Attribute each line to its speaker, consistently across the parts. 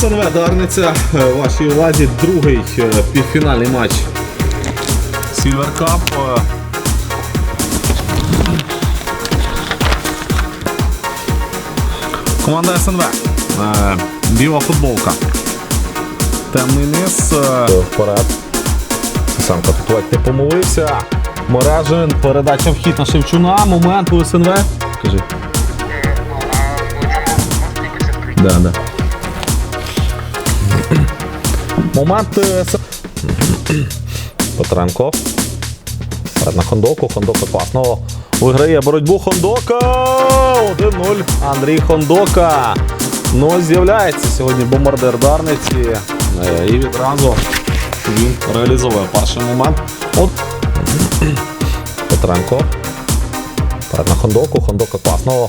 Speaker 1: СНВ Дарниця. Вашій увазі другий е, півфінальний матч Silver Cup. Е, Команда СНВ. Е, Біла футболка. Темний низ. Вперед. Тут ледь не помилився. Мережин. Передача в хід на Шевчуна. Момент у СНВ. Кажи. Да, да. Момент е, Петренко. На Хондоку. Хондока класно. Виграє боротьбу Хондока. 1-0. Андрій Хондока. Ну, з'являється сьогодні бомбардир Дарниці. Е, І відразу він реалізовує перший момент. От Петренко. Перед на Хондоку. Хондока класно.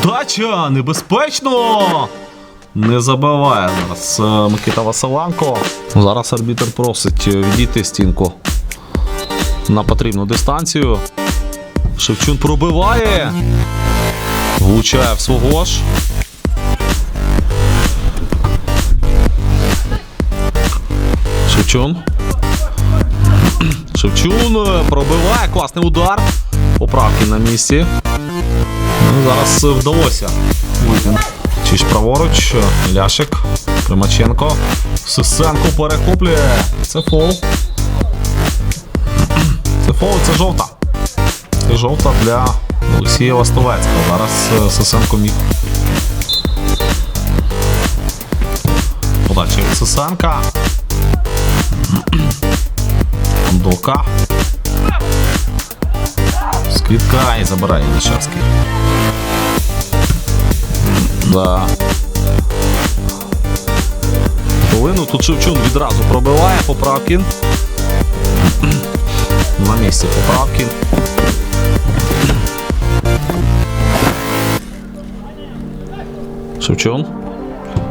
Speaker 1: Удача! Небезпечно! Не забиває зараз е, Микита Василенко. Зараз арбітр просить е, відійти стінку на потрібну дистанцію. Шевчун пробиває. Влучає в свого ж. Шевчун. Шевчун е, пробиває. Класний удар. Поправки на місці. Ну, зараз е, вдалося. Чись праворуч, е, Ляшик, Примаченко. Сисенко перехоплює. Це фол. Це фол, це жовта. Це жовта для Олексія Вастовецького. Зараз е, Сисенко міг. Подача від Сисенка. Дока. Скидка і забирає Лишевський. Да. Полину тут Шевчун відразу пробиває Поправкін. На місці Поправкін. Шевчун.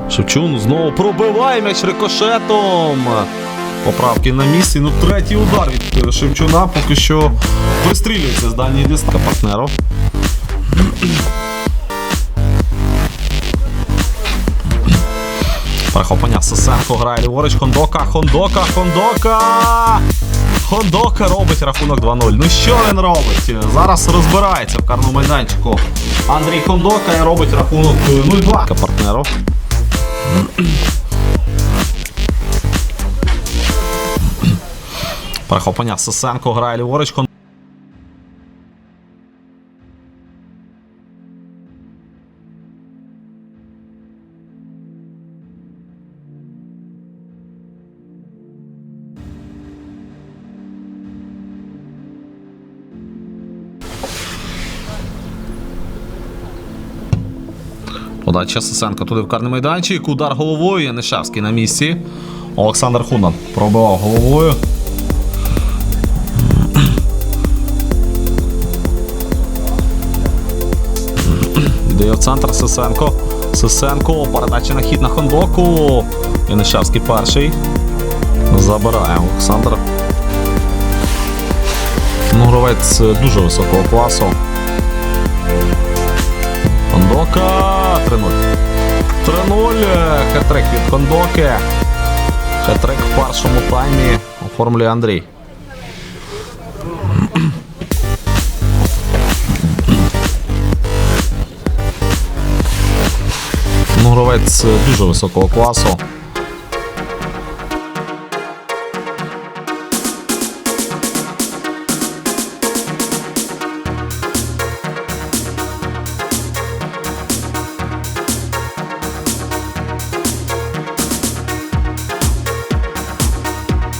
Speaker 1: Шевчун знову пробиває м'яч рикошетом. Поправки на місці. Ну, третій удар від Шевчуна поки що пристрілюється з дальньої дистанції партнеру. Перехоплення Сисенко грає ліворуч. Хондока, Хондока, Хондока! Хондока робить рахунок 2-0. Ну що він робить? Зараз розбирається в карному майданчику. Андрій Хондока і робить рахунок 0-2 партнеру. Перехоплення Сисенко грає ліворуч. Хон- Подача Сисенко туди в карний майданчик. Удар головою. Янишевський на місці. Олександр Хунан пробивав головою. Йде в центр Сисенко. Сисенко. Передача на хід на Хондоку. Янишевський перший. Забирає Олександр. Ну, гравець дуже високого класу. Хондока 3-0. 3-0. Хетрик від Хондоки. Хетрик в першому таймі оформлює Андрій. Ну, гравець дуже високого класу.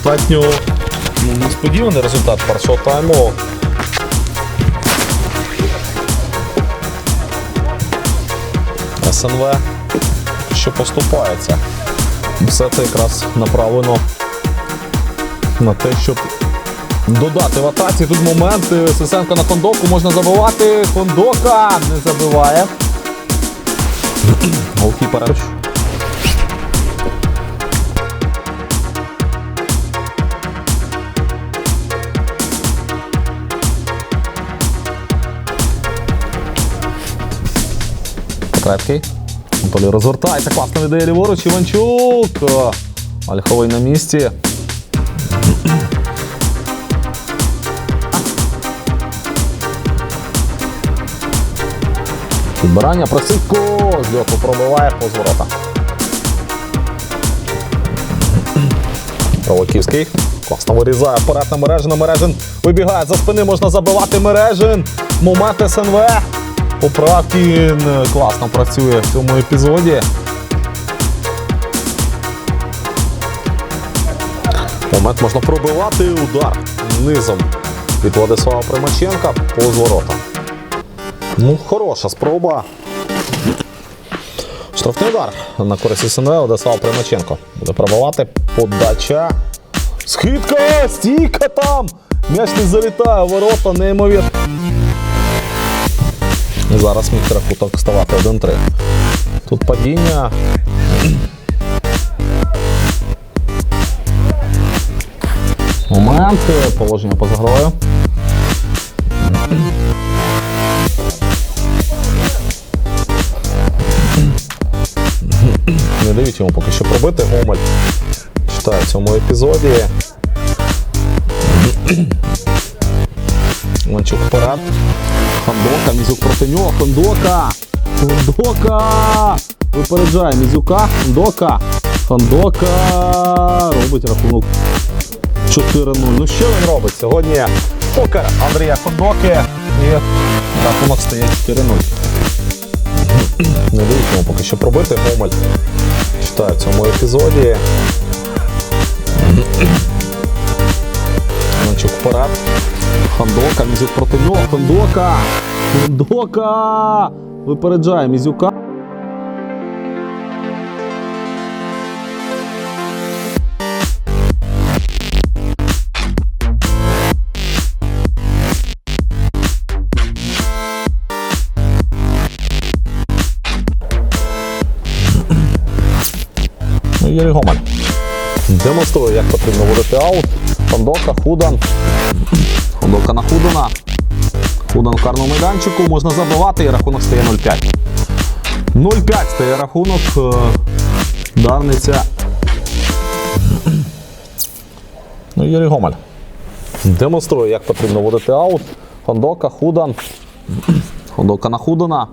Speaker 1: Достатньо ну, несподіваний результат першого тайму. СНВ що поступається. Все це якраз направлено на те, щоб додати в атаці. Тут момент. Сисенко на Хондоку можна забивати. Хондока не забиває. Голкіпер. Крепкий. Анатолій розвертається, класно віддає ліворуч. Іванчук. Ольховий на місці. Підбирання проситку. З льоту пробиває повз ворота. Провоківський. Класно вирізає вперед на мережин. Мережин вибігає за спини, можна забивати мережин. Момент СНВ. Поправкін класно працює в цьому епізоді. Момент можна пробивати удар низом від Владислава Примаченка повз ворота. Ну, хороша спроба. Штрафний удар на користь СНВ Владислав Примаченко. Буде пробивати подача. Скидка! Стійка там! М'яч не залітає, ворота неймовірно. І зараз міг рахунок ставати 1-3. Тут падіння. Момент. Положення поза грою. Не дають йому поки що пробити. Гомель читає в цьому епізоді. Манчук вперед. Хондока, Мізюк проти нього. Хондока! Хондока! Випереджає Мізюка. Хондока. Хондока робить рахунок 4-0. Ну що він робить? Сьогодні покер Андрія Хондоки. І рахунок стає 4-0. Не йому поки що пробити. Гомель читає в цьому епізоді. Манчук вперед. Хандока, Мізюк проти нього. Хандока! Хандока! Випереджає Мізюка. Ну, Юрій Гомель. Демонструє, як потрібно водити аут. Хандока, Худан. Хандока на Худана. Худан в карному майданчику. Можна забивати і рахунок стає 0-5. 0-5 стає рахунок. Е, Дарниця. Ну, Юрій Гомель. Демонструє, як потрібно водити аут. Хондока, Худан. Хондока на Худана.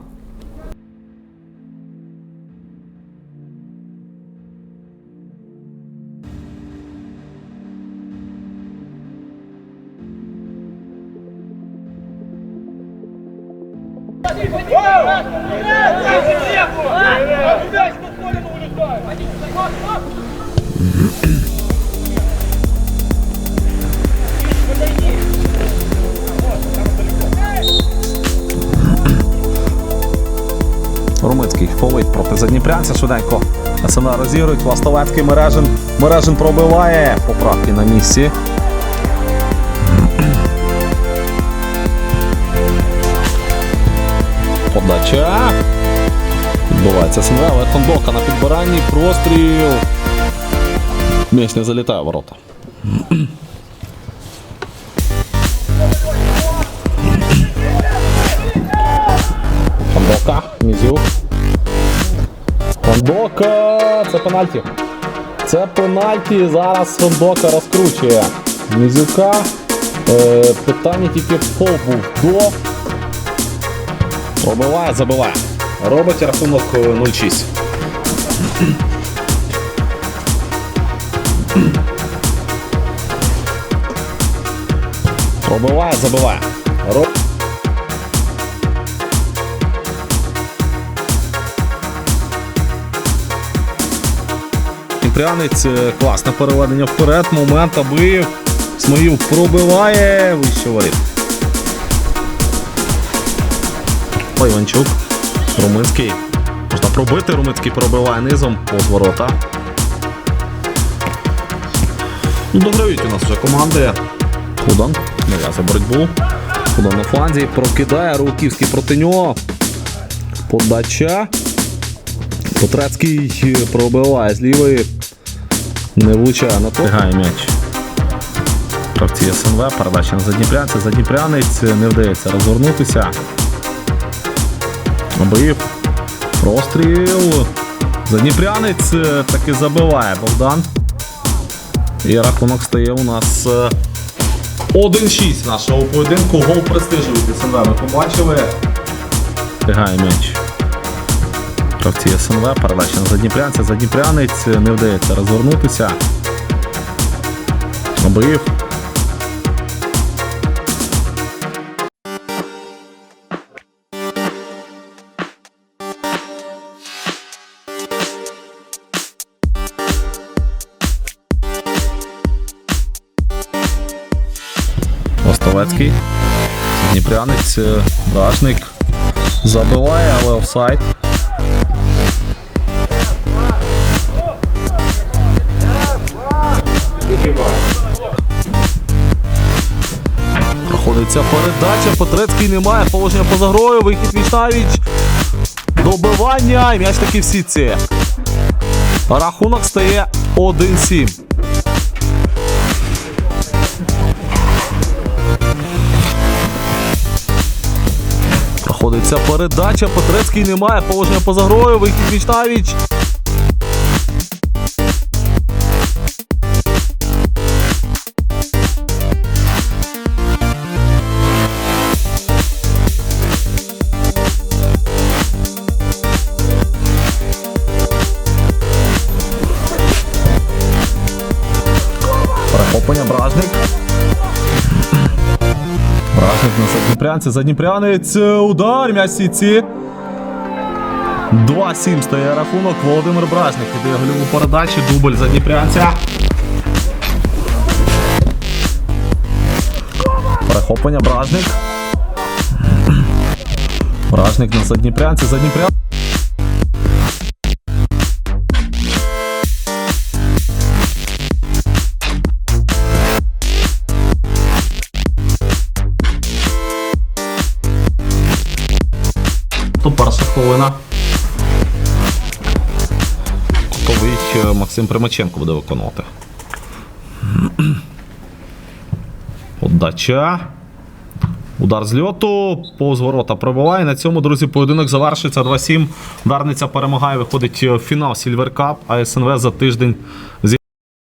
Speaker 1: Румицький фолить проти задніпрянця. Швиденько СНА розігрують. Властовецький мережин. Мережин пробиває. Поправки на місці. Подача. Відбувається СНВ, але на підбиранні. Простріл. М'яч не залітає в ворота. Хондока, Мізюк. Хондока! Це пенальті. Це пенальті. Зараз Хондока розкручує Мізюка. Е, питання тільки фол був до. Пробиває, забиває. Робить рахунок е, 0-6. Пробиває, забиває. Роб... Кіпрянець, е, класне переведення вперед, момент, аби Смоїв пробиває вище воріт. Ой, Іванчук. Руминський. Можна пробити, Руминський пробиває низом повз ворота. Ну, Дограють у нас вже команди. Худан нав'язує боротьбу. Худан на фланзі. Прокидає Руківський проти нього. Подача. Потрецький пробиває з лівої. Не влучає на то. Тягає м'яч. Гравці СНВ, передача на задніпрянця. Задніпрянець не вдається розгорнутися. Обив. Простріл. Задніпрянець е, таки забиває Богдан. І рахунок стає у нас е, 1-6 нашого поєдинку. Гол престижу СНВ ми побачили. Тягає м'яч. Гравці СНВ, передача на задніпрянця. Задніпрянець е, не вдається розгорнутися. Обив. Остовецький. Дніпрянець, е, Бражник забиває, але офсайд. Проходиться передача, Петрецький немає, положення поза грою, вихід віч. Добивання, і м'яч таки в сітці. Рахунок стає 1-7. Проходиться передача, Петрецький немає, положення поза грою, вихід віч навіч. Перехоплення задніпрянці. Задніпрянець. Удар м'ясіці. 2-7 стає рахунок. Володимир Бражник іде гольову передачі. Дубль задніпрянця. Перехоплення Бражник. Бражник на задніпрянці. Задніпрянці. То перша хвилина. Кутовий е, Максим Примаченко буде виконувати. Отдача. Удар з льоту, повз ворота пробиває. На цьому, друзі, поєдинок завершується 2-7. Дарниця перемагає, виходить в фінал Сільвер Кап, а СНВ за тиждень зі